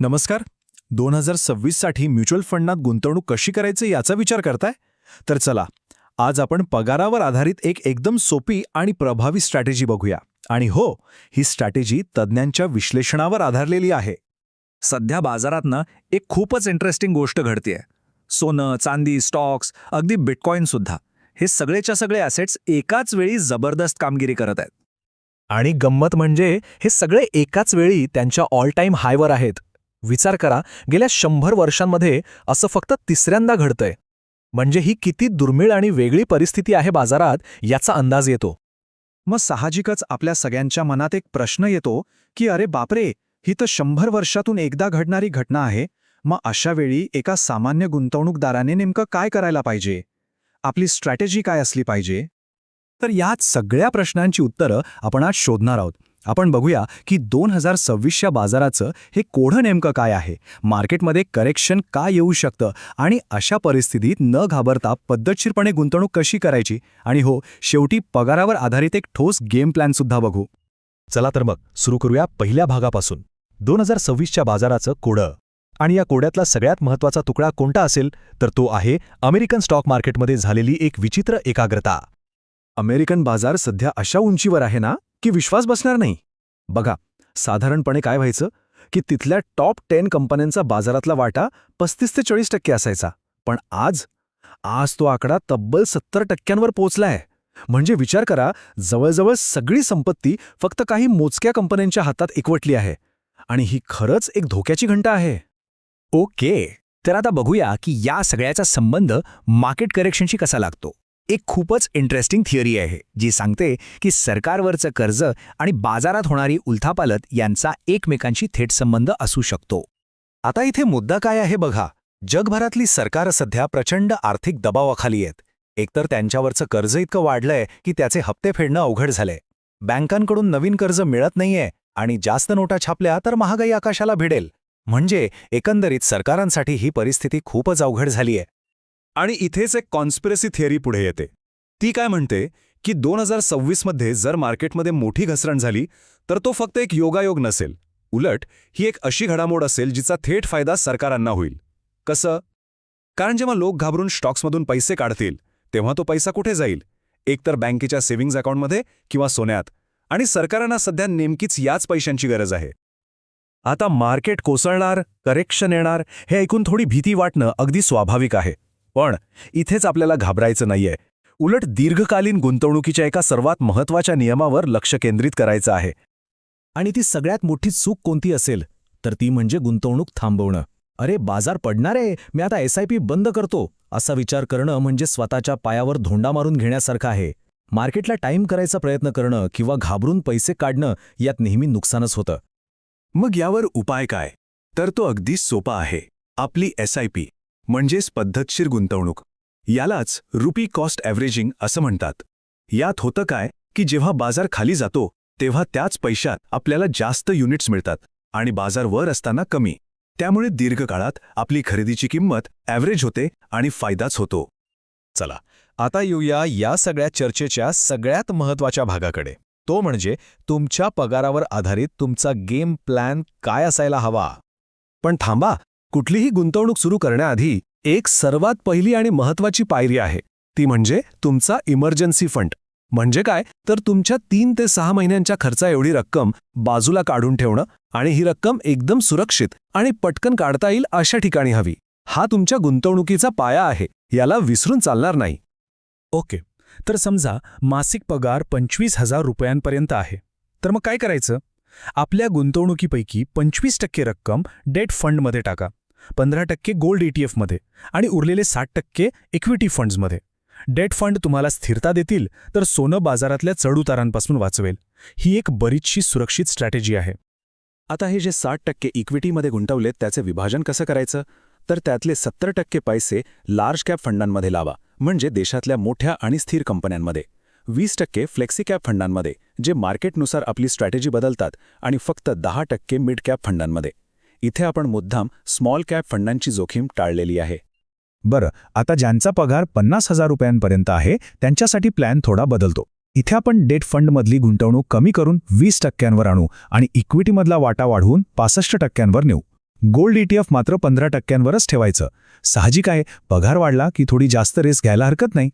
नमस्कार. दोन हजार सव्वीससाठी म्युच्युअल फंडात गुंतवणूक कशी करायची याचा विचार करताय? तर चला आज आपण पगारावर आधारित एक एकदम सोपी आणि प्रभावी स्ट्रॅटेजी बघूया. आणि हो ही स्ट्रॅटेजी तज्ज्ञांच्या विश्लेषणावर आधारलेली आहे. सध्या बाजारातनं एक खूपच इंटरेस्टिंग गोष्ट घडतेय. सोनं चांदी स्टॉक्स अगदी बिटकॉईनसुद्धा हे सगळेच्या सगळे असेट्स एकाच वेळी जबरदस्त कामगिरी करत आहेत. आणि गंमत म्हणजे हे सगळे एकाच वेळी त्यांच्या ऑल टाईम हायवर आहेत. विचार करा गेल्या शंभर वर्षांमध्ये असं फक्त तिसऱ्यांदा घडतंय. म्हणजे ही किती दुर्मिळ आणि वेगळी परिस्थिती आहे बाजारात याचा अंदाज येतो. मग साहजिकच आपल्या सगळ्यांच्या मनात एक प्रश्न येतो की अरे बापरे ही तर शंभर वर्षातून एकदा घडणारी घटना आहे मग अशा वेळी एका सामान्य गुंतवणूकदाराने नेमकं काय करायला पाहिजे? आपली स्ट्रॅटेजी काय असली पाहिजे? तर यात सगळ्या प्रश्नांची उत्तरं आपण आज शोधणार आहोत. आपण बघूया की दोन हजार सव्वीसच्या बाजाराचं हे कोढं नेमकं काय आहे? मार्केटमध्ये करेक्शन का येऊ शकतं? आणि अशा परिस्थितीत न घाबरता पद्धतशीरपणे गुंतवणूक कशी करायची? आणि हो शेवटी पगारावर आधारित एक ठोस गेम प्लॅनसुद्धा बघू. चला तर मग सुरू करूया पहिल्या भागापासून. दोन हजार सव्वीसच्या बाजाराचं कोडं आणि या कोड्यातला सगळ्यात महत्त्वाचा तुकडा कोणता असेल? तर तो आहे अमेरिकन स्टॉक मार्केटमध्ये झालेली एक विचित्र एकाग्रता. अमेरिकन बाजार सध्या अशा उंचीवर आहे ना? की विश्वास बसणार नाही. बघा साधारणपणे काय व्हायचं की तिथल्या टॉप टेन कंपन्यांचा बाजारातला वाटा पस्तीस ते चाळीस टक्के असायचा. पण आज आज तो आकडा तब्बल सत्तर टक्क्यांवर पोचलाय म्हणजे विचार करा जवळजवळ सगळी संपत्ती फक्त काही मोजक्या कंपन्यांच्या हातात एकवटली आहे. आणि ही खरंच एक धोक्याची घंटा आहे. ओके तर आता बघूया की या सगळ्याचा संबंध मार्केट करेक्शनशी कसा लागतो. एक खूपच इंटरेस्टिंग थिअरी आहे जी सांगते की सरकारवरचं कर्ज आणि बाजारात होणारी उलथापालत यांचा एकमेकांशी थेट संबंध असू शकतो. आता इथे मुद्दा काय आहे बघा. जगभरातली सरकार सध्या प्रचंड आर्थिक दबावाखाली आहेत. एकतर त्यांच्यावरचं कर्ज इतकं वाढलंय की त्याचे हप्ते फेडणं अवघड झालंय. बँकांकडून नवीन कर्ज मिळत नाहीये आणि जास्त नोटा छापल्या तर महागाई आकाशाला भिडेल. म्हणजे एकंदरीत सरकारांसाठी ही परिस्थिती खूपच अवघड झालीय. आणि इथेच एक कॉन्स्पिरसी थिअरी पुढे येते. ती काय म्हणते? की दोन हजार सव्वीसमध्ये जर मार्केटमध्ये मोठी घसरण झाली तर तो फक्त एक योगायोग नसेल. उलट ही एक अशी घडामोड असेल जिचा थेट फायदा सरकारांना होईल. कसं? कारण जेव्हा लोक घाबरून स्टॉक्समधून पैसे काढतील तेव्हा तो पैसा कुठे जाईल? एकतर बँकेच्या सेव्हिंग्ज अकाउंटमध्ये किंवा सोन्यात. आणि सरकारांना सध्या नेमकीच याच पैशांची गरज आहे. आता मार्केट कोसळणार करेक्शन येणार हे ऐकून थोडी भीती वाटणं अगदी स्वाभाविक आहे. पण इथेच आपल्याला घाबरायचं नाहीये. उलट दीर्घकालीन गुंतवणुकीच्या एका सर्वात महत्त्वाच्या नियमावर लक्ष केंद्रित करायचं आहे. आणि ती सगळ्यात मोठी चूक कोणती असेल? तर ती म्हणजे गुंतवणूक थांबवणं. अरे बाजार पडणार आहे. मी आता एस आय पी बंद करतो. असा विचार करणं म्हणजे स्वतःच्या पायावर धोंडा मारून घेण्यासारखं आहे. मार्केटला टाईम करायचा प्रयत्न करणं किंवा घाबरून पैसे काढणं यात नेहमी नुकसानच होतं. मग यावर उपाय काय? तर तो अगदी सोपा आहे. आपली एस आय पी म्हणजेच पद्धतशीर गुंतवणूक. यालाच रुपी कॉस्ट ॲव्हरेजिंग असं म्हणतात. यात होतं काय की जेव्हा बाजार खाली जातो तेव्हा त्याच पैशात आपल्याला जास्त युनिट्स मिळतात आणि बाजार वर असताना कमी. त्यामुळे दीर्घकाळात आपली खरेदीची किंमत ॲव्हरेज होते आणि फायदाच होतो. चला आता येऊया या सगळ्या चर्चेच्या सगळ्यात महत्त्वाच्या भागाकडे. तो म्हणजे तुमच्या पगारावर आधारित तुमचा गेम प्लॅन काय असायला हवा. पण थांबा कुठलीही गुंतवणूक सुरू करण्याआधी एक सर्वात पहिली आणि महत्वाची पायरी आहे. ती म्हणजे तुमचा इमर्जन्सी फंड. म्हणजे काय? तर तुमच्या तीन ते सहा महिन्यांच्या खर्चा एवढी रक्कम बाजूला काढून ठेवणं आणि ही रक्कम एकदम सुरक्षित आणि पटकन काढता येईल अशा ठिकाणी हवी. हा तुमच्या गुंतवणुकीचा पाया आहे. याला विसरून चालणार नाही. ओके. तर समजा मासिक पगार पंचवीस हजार रुपयांपर्यंत आहे. तर मग काय करायचं? आपल्या गुंतवणुकीपैकी पंचवीस टक्के रक्कम डेट फंडमध्ये टाका. पंधरा टक्के गोल्ड ईटीएफमध्ये आणि उरलेले साठ टक्के इक्विटी फंड्समध्ये डेट फंड तुम्हाला स्थिरता देतील तर सोनं बाजारातल्या चढउतारांपासून वाचवेल. ही एक बरीचशी सुरक्षित स्ट्रॅटेजी आहे. आता हे जे साठ टक्के इक्विटीमध्ये गुंतवलेत त्याचे विभाजन कसं करायचं? तर त्यातले सत्तर टक्के पैसे लार्ज कॅप फंडांमध्ये लावा म्हणजे देशातल्या मोठ्या आणि स्थिर कंपन्यांमध्ये. वीस टक्के फ्लेक्सी कॅप फंडांमध्ये जे मार्केटनुसार आपली स्ट्रॅटेजी बदलतात आणि फक्त दहा टक्के मिड कॅप फंडांमध्ये इथे आपण मुद्दाम स्मॉल कॅप फंडांची जोखीम टाळलेली आहे. बरं आता ज्यांचा पगार पन्नास हजार रुपयांपर्यंत आहे त्यांच्यासाठी प्लॅन थोडा बदलतो. इथे आपण डेट फंडमधली गुंतवणूक कमी करून वीस टक्क्यांवर आणू आणि इक्विटीमधला वाटा वाढवून पासष्ट टक्क्यांवर नेऊ. गोल्ड ईटीएफ मात्र पंधरा टक्क्यांवरच ठेवायचं. साहजिक आहे पगार वाढला की थोडी जास्त रिस्क घ्यायला हरकत नाही.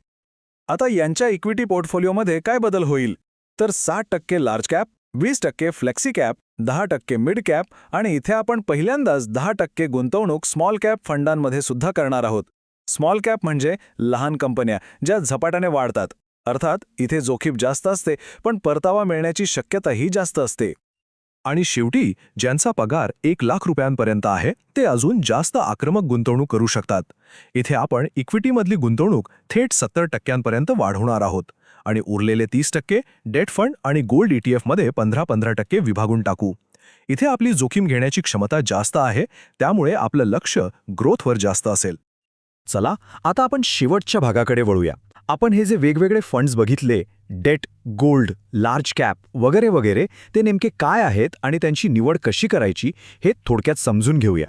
आता यांच्या इक्विटी पोर्टफोलिओमध्ये काय बदल होईल? तर साठ टक्के लार्ज कॅप वीस टक्के फ्लेक्सी कॅप दहा टक्के मिड कॅप आणि इथे आपण पहिल्यांदाच दहा टक्के गुंतवणूक स्मॉल कॅप फंडांमध्ये सुद्धा करणार आहोत. स्मॉल कॅप म्हणजे लहान कंपन्या ज्या झपाट्याने वाढतात. अर्थात इथे जोखीम जास्त असते पण परतावा मिळण्याची शक्यताही जास्त असते. आणि शेवटी ज्यांचा पगार एक लाख रुपयांपर्यंत आहे ते अजून जास्त आक्रमक गुंतवणूक करू शकतात. इथे आपण इक्विटीमधली गुंतवणूक थेट सत्तर टक्क्यांपर्यंत वाढवणार आहोत. आणि उरलेले तीस टक्के डेट फंड आणि गोल्ड ईटीएफमध्ये पंधरा पंधरा टक्के विभागून टाकू. इथे आपली जोखीम घेण्याची क्षमता जास्त आहे त्यामुळे आपलं लक्ष ग्रोथवर जास्त असेल. चला आता आपण शेवटच्या भागाकडे वळूया. आपण हे जे वेगवेगळे फंड्स बघितले डेट गोल्ड लार्ज कॅप वगैरे वगैरे ते नेमके काय आहेत आणि त्यांची निवड कशी करायची हे थोडक्यात समजून घेऊया.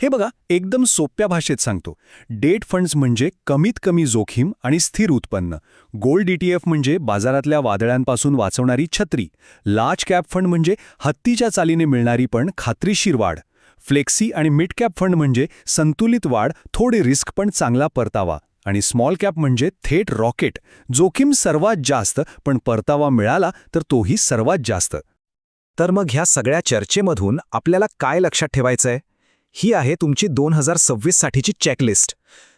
हे बघा एकदम सोप्या भाषेत सांगतो. डेट फंड्स म्हणजे कमीत कमी जोखीम आणि स्थिर उत्पन्न. गोल्ड ईटीएफ म्हणजे बाजारातल्या वादळांपासून वाचवणारी छत्री. लार्ज कॅप फंड म्हणजे हत्तीच्या चालीने मिळणारी पण खात्रीशीर वाढ. फ्लेक्सी आणि मिड कॅप फंड म्हणजे संतुलित वाढ थोडे रिस्क पण चांगला परतावा. आणि स्मॉल कॅप म्हणजे थेट रॉकेट. जोखीम सर्वात जास्त पण परतावा मिळाला तर तोही सर्वात जास्त. तर मग ह्या सगळ्या चर्चेमधून आपल्याला काय लक्षात ठेवायचंय? ही आहे तुमची दोन हजार सव्वीस साठीची चेकलिस्ट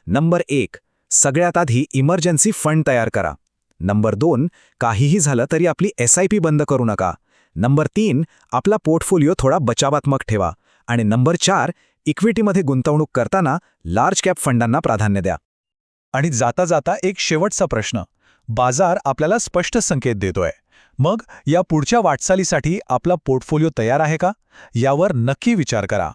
नंबर एक सगळ्यात आधी इमर्जन्सी फंड तयार करा. नंबर दोन काहीही झालं तरी आपली एस आय पी बंद करू नका. नंबर तीन आपला पोर्टफोलिओ थोडा बचावात्मक ठेवा. आणि नंबर चार इक्विटीमध्ये गुंतवणूक करताना लार्ज कॅप फंडांना प्राधान्य द्या. आणि जाता जाता एक शेवटचा प्रश्न. बाजार आपल्याला स्पष्ट संकेत देतोय. मग या पुढच्या वाटचालीसाठी आपला पोर्टफोलिओ तयार आहे का? यावर नक्की विचार करा.